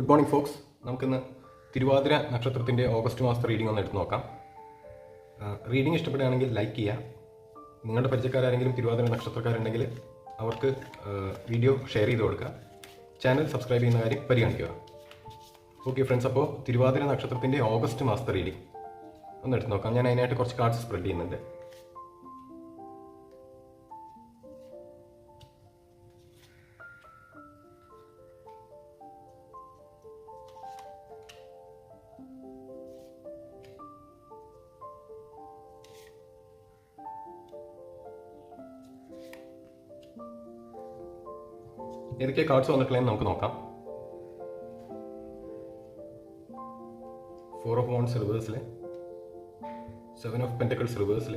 Good morning Fox നമുക്കിന്ന് തിരുവാതിര നക്ഷത്രത്തിന്റെ August മാസത്തെ റീഡിംഗ് ഒന്ന് എടുത്ത് നോക്കാം. റീഡിംഗ് ഇഷ്ടപ്പെടുകയാണെങ്കിൽ ലൈക്ക് ചെയ്യുക. നിങ്ങളുടെ പരിചയക്കാരെങ്കിലും തിരുവാതിര നക്ഷത്രക്കാരുണ്ടെങ്കിൽ അവർക്ക് വീഡിയോ ഷെയർ ചെയ്ത് കൊടുക്കുക. ചാനൽ സബ്സ്ക്രൈബ് ചെയ്യുന്ന കാര്യം പരിഗണിക്കുക. ഓക്കെ ഫ്രണ്ട്സ് അപ്പോൾ തിരുവാതിര നക്ഷത്രത്തിന്റെ ഓഗസ്റ്റ് മാസത്തെ റീഡിംഗ് ഒന്ന് എടുത്ത് നോക്കാം. ഞാൻ അതിനായിട്ട് കുറച്ച് കാർഡ്സ് സ്പ്രെഡ് ചെയ്യുന്നുണ്ട്. ഏതൊക്കെ കാർഡ്സ് വന്നിട്ടുള്ളതെന്ന് നമുക്ക് നോക്കാം. ഫോർ ഓഫ് വോൺസ് റിവേഴ്സിൽ seven of pentacles റിവേഴ്സിൽ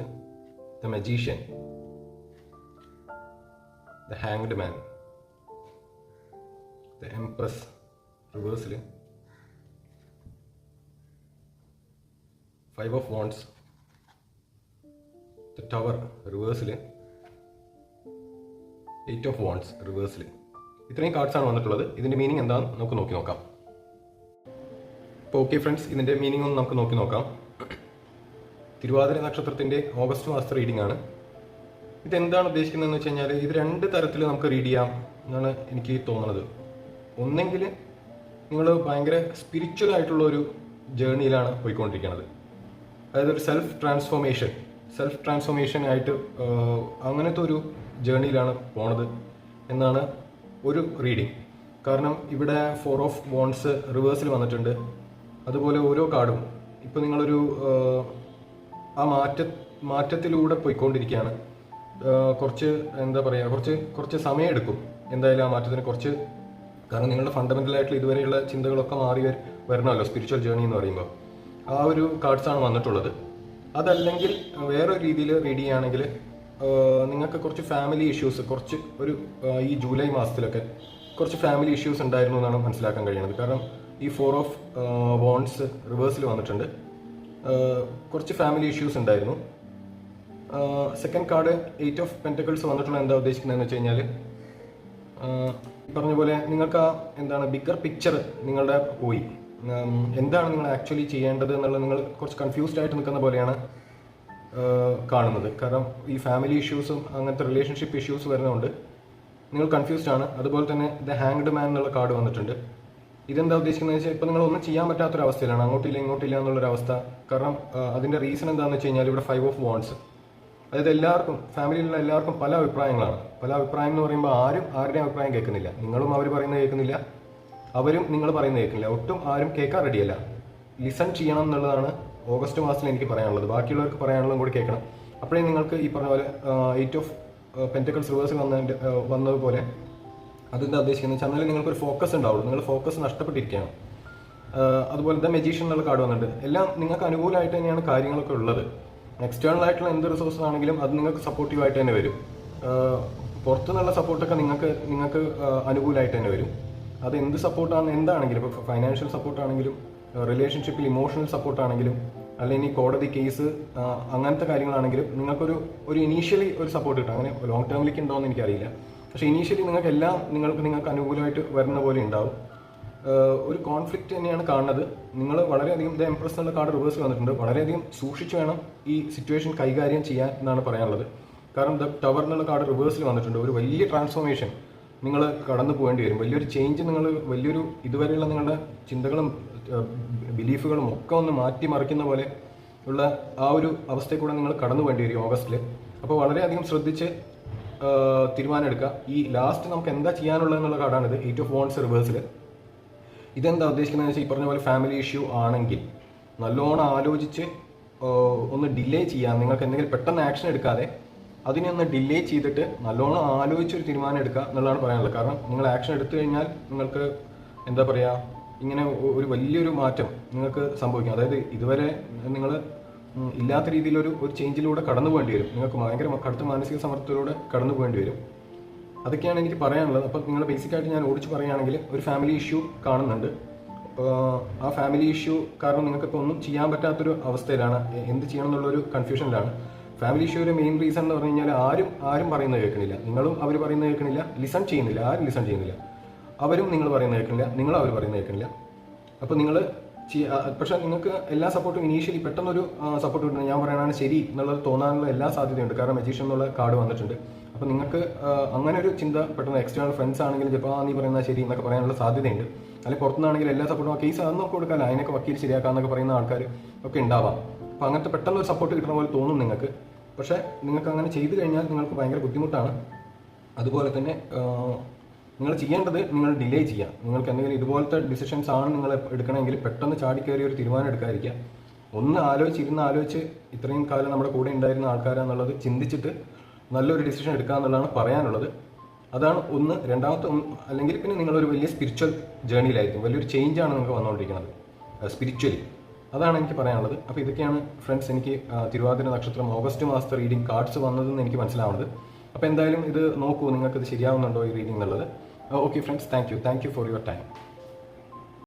the magician the hanged man the empress റിവേഴ്സിൽ five of wands the tower റിവേഴ്സിൽ eight of wands റിവേഴ്സിൽ ഇത്രയും കാർഡ്സ് ആണ് വന്നിട്ടുള്ളത്. ഇതിന്റെ മീനിങ് എന്താണെന്ന് നമുക്ക് നോക്കി നോക്കാം. അപ്പോൾ ഓക്കെ ഫ്രണ്ട്സ് ഇതിന്റെ മീനിങ് ഒന്ന് നമുക്ക് നോക്കി നോക്കാം. തിരുവാതിര നക്ഷത്രത്തിന്റെ ഓഗസ്റ്റ് മാസത്തെ റീഡിംഗ് ആണ്. ഇതെന്താണ് ഉദ്ദേശിക്കുന്നതെന്ന് വെച്ച് കഴിഞ്ഞാൽ ഇത് രണ്ട് തരത്തിൽ നമുക്ക് റീഡ് ചെയ്യാം എന്നാണ് എനിക്ക് തോന്നുന്നത് ഒന്നെങ്കിൽ നിങ്ങൾ ഭയങ്കര സ്പിരിച്വൽ ആയിട്ടുള്ള ഒരു ജേർണിയിലാണ് പോയിക്കൊണ്ടിരിക്കുന്നത് അതായത് ഒരു സെൽഫ് ട്രാൻസ്ഫോർമേഷൻ സെൽഫ് ട്രാൻസ്ഫോർമേഷൻ ആയിട്ട് അങ്ങനത്തെ ഒരു ജേർണിയിലാണ് പോണത് എന്നാണ് ഒരു റീഡിങ് കാരണം ഇവിടെ ഫോർ ഓഫ് ബോൺസ് റിവേഴ്സിൽ വന്നിട്ടുണ്ട്. അതുപോലെ ഓരോ കാർഡും ഇപ്പം നിങ്ങളൊരു ആ മാറ്റ മാറ്റത്തിലൂടെ പോയിക്കൊണ്ടിരിക്കുകയാണ്. കുറച്ച് എന്താ പറയുക കുറച്ച് കുറച്ച് സമയം എടുക്കും എന്തായാലും ആ മാറ്റത്തിന് കുറച്ച് കാരണം നിങ്ങളുടെ ഫണ്ടമെന്റൽ ആയിട്ടുള്ള ഇതുവരെയുള്ള ചിന്തകളൊക്കെ മാറി വരണമല്ലോ സ്പിരിച്വൽ ജേർണി എന്ന് പറയുമ്പോൾ ആ ഒരു കാർഡ്സാണ് വന്നിട്ടുള്ളത്. അതല്ലെങ്കിൽ വേറൊരു രീതിയിൽ റീഡ് ചെയ്യുകയാണെങ്കിൽ നിങ്ങൾക്ക് കുറച്ച് ഫാമിലി ഇഷ്യൂസ് കുറച്ച് ഒരു ഈ ജൂലൈ മാസത്തിലൊക്കെ കുറച്ച് ഫാമിലി ഇഷ്യൂസ് ഉണ്ടായിരുന്നു എന്നാണ് മനസ്സിലാക്കാൻ കഴിയുന്നത്. കാരണം ഈ ഫോർ ഓഫ് വോൺസ് റിവേഴ്സിൽ വന്നിട്ടുണ്ട്. കുറച്ച് ഫാമിലി ഇഷ്യൂസ് ഉണ്ടായിരുന്നു. Second card eight of pentacles വന്നിട്ടുള്ള എന്താ ഉദ്ദേശിക്കുന്നതെന്ന് വെച്ച് കഴിഞ്ഞാൽ പറഞ്ഞ പോലെ നിങ്ങൾക്ക് ആ എന്താണ് ബിഗർ പിക്ചർ നിങ്ങളുടെ പോയി. എന്താണ് നിങ്ങൾ ആക്ച്വലി ചെയ്യേണ്ടത് എന്നുള്ളത് നിങ്ങൾ കുറച്ച് കൺഫ്യൂസ്ഡ് ആയിട്ട് നിൽക്കുന്ന പോലെയാണ് കാണുന്നത്. കാരണം ഈ ഫാമിലി ഇഷ്യൂസും അങ്ങനത്തെ റിലേഷൻഷിപ്പ് ഇഷ്യൂസ് വരുന്നതുകൊണ്ട് നിങ്ങൾ കൺഫ്യൂസ്ഡ് ആണ്. അതുപോലെ തന്നെ ദ ഹാങ്ഡ് മാൻ എന്നുള്ള കാർഡ് വന്നിട്ടുണ്ട്. ഇതെന്താ ഉദ്ദേശിക്കുന്നത് വെച്ചാൽ നിങ്ങൾ ഒന്നും ചെയ്യാൻ പറ്റാത്തൊരവസ്ഥയിലാണ്. അങ്ങോട്ടില്ല ഇങ്ങോട്ടില്ല എന്നുള്ളൊരവസ്ഥ. കാരണം അതിന്റെ റീസൺ എന്താണെന്ന് വെച്ച് കഴിഞ്ഞാൽ ഇവിടെ ഫൈവ് ഓഫ് വോൺസ് അതായത് എല്ലാവർക്കും ഫാമിലിയിലുള്ള എല്ലാവർക്കും പല അഭിപ്രായങ്ങളാണ്. പല അഭിപ്രായം എന്ന് പറയുമ്പോൾ ആരും ആരുടെയും അഭിപ്രായം കേൾക്കുന്നില്ല. നിങ്ങളും അവർ പറയുന്നത് കേൾക്കുന്നില്ല. അവരും നിങ്ങൾ പറയുന്നത് കേൾക്കുന്നില്ല. ഒട്ടും ആരും കേൾക്കാൻ റെഡിയല്ല ലിസൺ ചെയ്യണം എന്നുള്ളതാണ് ഓഗസ്റ്റ് മാസത്തിൽ എനിക്ക് പറയാനുള്ളത്. ബാക്കിയുള്ളവർക്ക് പറയാനുള്ളതും കൂടി കേൾക്കണം. അപ്പോഴേ നിങ്ങൾക്ക് ഈ പറഞ്ഞ പോലെ എയ്റ്റ് ഓഫ് പെന്റക്കൾസ് റിവേഴ്സിൽ വന്നതിന്റെ വന്നതുപോലെ അതെന്താ ഉദ്ദേശിക്കുന്നത് വെച്ചാൽ എന്നാലും നിങ്ങൾക്കൊരു ഫോക്കസ് ഉണ്ടാവുള്ളൂ. നിങ്ങൾ ഫോക്കസ് നഷ്ടപ്പെട്ടിരിക്കുകയാണ്. അതുപോലെ ദ മെജീഷ്യൻ എന്നുള്ള കാർഡ് വന്നിട്ടുണ്ട്. എല്ലാം നിങ്ങൾക്ക് അനുകൂലമായിട്ട് തന്നെയാണ് കാര്യങ്ങളൊക്കെ ഉള്ളത്. എക്സ്റ്റേണൽ ആയിട്ടുള്ള എന്ത് റിസോഴ്സ് ആണെങ്കിലും അത് നിങ്ങൾക്ക് സപ്പോർട്ടീവായിട്ട് തന്നെ വരും. പുറത്തു പുറത്തുനിന്നുള്ള സപ്പോർട്ടൊക്കെ നിങ്ങൾക്ക് നിങ്ങൾക്ക് അനുകൂലമായിട്ട് തന്നെ വരും. അത് എന്ത് സപ്പോർട്ടാണ് എന്താണെങ്കിലും ഇപ്പോൾ ഫൈനാൻഷ്യൽ സപ്പോർട്ട് ആണെങ്കിലും റിലേഷൻഷിപ്പിൽ ഇമോഷണൽ സപ്പോർട്ട് ആണെങ്കിലും അല്ലെങ്കിൽ കോടതി കേസ് അങ്ങനത്തെ കാര്യങ്ങളാണെങ്കിലും നിങ്ങൾക്കൊരു ഒരു ഇനീഷ്യലി ഒരു സപ്പോർട്ട് കിട്ടും. അങ്ങനെ ലോങ് ടേമിലേക്ക് ഉണ്ടോയെന്ന് എനിക്കറിയില്ല. പക്ഷേ ഇനീഷ്യലി നിങ്ങൾക്ക് എല്ലാം നിങ്ങൾക്ക് നിങ്ങൾക്ക് അനുകൂലമായിട്ട് വരുന്ന പോലെ ഉണ്ടാവും. ഒരു കോൺഫ്ലിക്റ്റ് തന്നെയാണ് കാണുന്നത്. നിങ്ങൾ വളരെയധികം ദ എംപ്രസ് എന്നുള്ള കാർഡ് റിവേഴ്സ് വന്നിട്ടുണ്ട്. വളരെയധികം സൂക്ഷിച്ച് വേണം ഈ സിറ്റുവേഷൻ കൈകാര്യം ചെയ്യാൻ എന്നാണ് പറയാനുള്ളത്. കാരണം ദ ടവർ എന്നുള്ള കാർഡ് റിവേഴ്സിൽ വന്നിട്ടുണ്ട്. ഒരു വലിയ ട്രാൻസ്ഫോർമേഷൻ നിങ്ങൾ കടന്നു പോകേണ്ടി വരും. വലിയൊരു ചേഞ്ച് നിങ്ങൾ വലിയൊരു ഇതുവരെയുള്ള നിങ്ങളുടെ ചിന്തകളും ബിലീഫുകളും ഒക്കെ ഒന്ന് മാറ്റി മറിക്കുന്ന പോലെ ഉള്ള ആ ഒരു അവസ്ഥയിൽ കൂടെ നിങ്ങൾ കടന്നു വേണ്ടി വരും ഓഗസ്റ്റിൽ അപ്പോൾ വളരെയധികം ശ്രദ്ധിച്ച് തീരുമാനമെടുക്കുക. ഈ ലാസ്റ്റ് നമുക്ക് എന്താ ചെയ്യാനുള്ളത് എന്നുള്ള കാർഡാണിത് എയ്റ്റ് ഓഫ് വോൺസ് റിവേഴ്സിൽ ഇതെന്താ ഉദ്ദേശിക്കുന്നത് വെച്ചാൽ ഈ പറഞ്ഞ പോലെ ഫാമിലി ഇഷ്യൂ ആണെങ്കിൽ നല്ലോണം ആലോചിച്ച് ഒന്ന് ഡിലേ ചെയ്യാം. നിങ്ങൾക്ക് എന്തെങ്കിലും പെട്ടെന്ന് ആക്ഷൻ എടുക്കാതെ അതിനെ ഒന്ന് ഡിലേ ചെയ്തിട്ട് നല്ലോണം ആലോചിച്ചൊരു തീരുമാനം എടുക്കുക എന്നുള്ളതാണ് പറയാനുള്ളത്. കാരണം നിങ്ങൾ ആക്ഷൻ എടുത്തു കഴിഞ്ഞാൽ നിങ്ങൾക്ക് എന്താ പറയുക ഇങ്ങനെ ഒരു വലിയൊരു മാറ്റം നിങ്ങൾക്ക് സംഭവിക്കും. അതായത് ഇതുവരെ നിങ്ങൾ ഇല്ലാത്ത രീതിയിലൊരു ഒരു ചേഞ്ചിലൂടെ കടന്നു പോകേണ്ടി വരും. നിങ്ങൾക്ക് ഭയങ്കര കടുത്ത മാനസിക സമ്മർദ്ദത്തിലൂടെ കടന്നു പോകേണ്ടി വരും. അതൊക്കെയാണ് എനിക്ക് പറയാനുള്ളത്. അപ്പം നിങ്ങൾ ബേസിക്കായിട്ട് ഞാൻ ഓടിച്ച് പറയുകയാണെങ്കിൽ ഒരു ഫാമിലി ഇഷ്യൂ കാണുന്നുണ്ട്. ആ ഫാമിലി ഇഷ്യൂ കാരണം നിങ്ങൾക്ക് ഇപ്പോൾ ഒന്നും ചെയ്യാൻ പറ്റാത്തൊരു അവസ്ഥയിലാണ്. എന്ത് ചെയ്യണം എന്നുള്ളൊരു കൺഫ്യൂഷനിലാണ് ഫാമിലി ഇഷ്യൂവിന്റെ മെയിൻ റീസൺ എന്ന് പറഞ്ഞു കഴിഞ്ഞാൽ ആരും ആരും പറയുന്നത് കേൾക്കണില്ല. നിങ്ങളും അവർ പറയുന്നത് കേൾക്കണില്ല. ലിസൺ ചെയ്യുന്നില്ല. ആരും ലിസൺ ചെയ്യുന്നില്ല. അവരും നിങ്ങൾ പറയുന്നത് കേൾക്കുന്നില്ല നിങ്ങളും അവർ പറയുന്നത് കേൾക്കുന്നില്ല അപ്പോൾ നിങ്ങൾ പക്ഷേ നിങ്ങൾക്ക് എല്ലാ സപ്പോർട്ടും ഇനീഷ്യലി പെട്ടെന്നൊരു സപ്പോർട്ട് കിട്ടുന്നത് ഞാൻ പറയണതാണ് ശരി എന്നുള്ളത് തോന്നാനുള്ള എല്ലാ സാധ്യതയുണ്ട്. കാരണം മജീഷ്യൻ എന്നുള്ള കാർഡ് വന്നിട്ടുണ്ട്. അപ്പോൾ നിങ്ങൾക്ക് അങ്ങനെ ഒരു ചിന്ത പെട്ടെന്ന് എക്സ്റ്റേണൽ ഫ്രണ്ട്സ് ആണെങ്കിലും ചിലപ്പോൾ ആ നീ പറയുന്ന ശരി എന്നൊക്കെ പറയാനുള്ള സാധ്യതയുണ്ട്. അല്ലെങ്കിൽ പുറത്തുനിന്നാണെങ്കിൽ എല്ലാ സപ്പോർട്ടും കേസ് അതൊന്നും കൊടുക്കാമല്ലോ അതിനൊക്കെ വക്കീൽ ശരിയാക്കാന്നൊക്കെ പറയുന്ന ആൾക്കാർ ഒക്കെ ഉണ്ടാവാം. അപ്പോൾ അങ്ങനത്തെ പെട്ടെന്ന് ഒരു സപ്പോർട്ട് കിട്ടുന്ന പോലെ തോന്നും നിങ്ങൾക്ക്. പക്ഷേ നിങ്ങൾക്ക് അങ്ങനെ ചെയ്തു കഴിഞ്ഞാൽ നിങ്ങൾക്ക് ഭയങ്കര ബുദ്ധിമുട്ടാണ്. അതുപോലെ തന്നെ നിങ്ങൾ ചെയ്യേണ്ടത് നിങ്ങൾ ഡിലേ ചെയ്യുക. നിങ്ങൾക്ക് എന്തെങ്കിലും ഇതുപോലത്തെ ഡിസിഷൻസ് ആണ് നിങ്ങൾ എടുക്കണമെങ്കിൽ പെട്ടെന്ന് ചാടിക്കയറി ഒരു തീരുമാനം എടുക്കാതിരിക്കുക. ഒന്ന് ആലോചിച്ച് ഇരുന്ന് ആലോചിച്ച് ഇത്രയും കാലം നമ്മുടെ കൂടെ ഉണ്ടായിരുന്ന ആൾക്കാരാന്നുള്ളത് ചിന്തിച്ചിട്ട് നല്ലൊരു ഡിസിഷൻ എടുക്കുക എന്നുള്ളതാണ് പറയാനുള്ളത്. അതാണ് ഒന്ന്. രണ്ടാമത്തെ അല്ലെങ്കിൽ പിന്നെ നിങ്ങളൊരു വലിയ സ്പിരിച്വൽ ജേണിയിലായിരിക്കും വലിയൊരു ചേഞ്ചാണ് നിങ്ങൾക്ക് വന്നുകൊണ്ടിരിക്കുന്നത്. സ്പിരിച്വലി അതാണ് എനിക്ക് പറയാനുള്ളത്. അപ്പോൾ ഇതൊക്കെയാണ് ഫ്രണ്ട്സ് എനിക്ക് തിരുവാതിര നക്ഷത്രം ഓഗസ്റ്റ് മാസത്തെ റീഡിംഗ് കാർഡ്സ് വന്നതെന്ന് എനിക്ക് മനസ്സിലാവുന്നത്. അപ്പോൾ എന്തായാലും ഇത് നോക്കൂ നിങ്ങൾക്ക് ഇത് ശരിയാവുന്നുണ്ടോ ഈ റീഡിംഗ് എന്നുള്ളത്? Okay friends thank you thank you for your time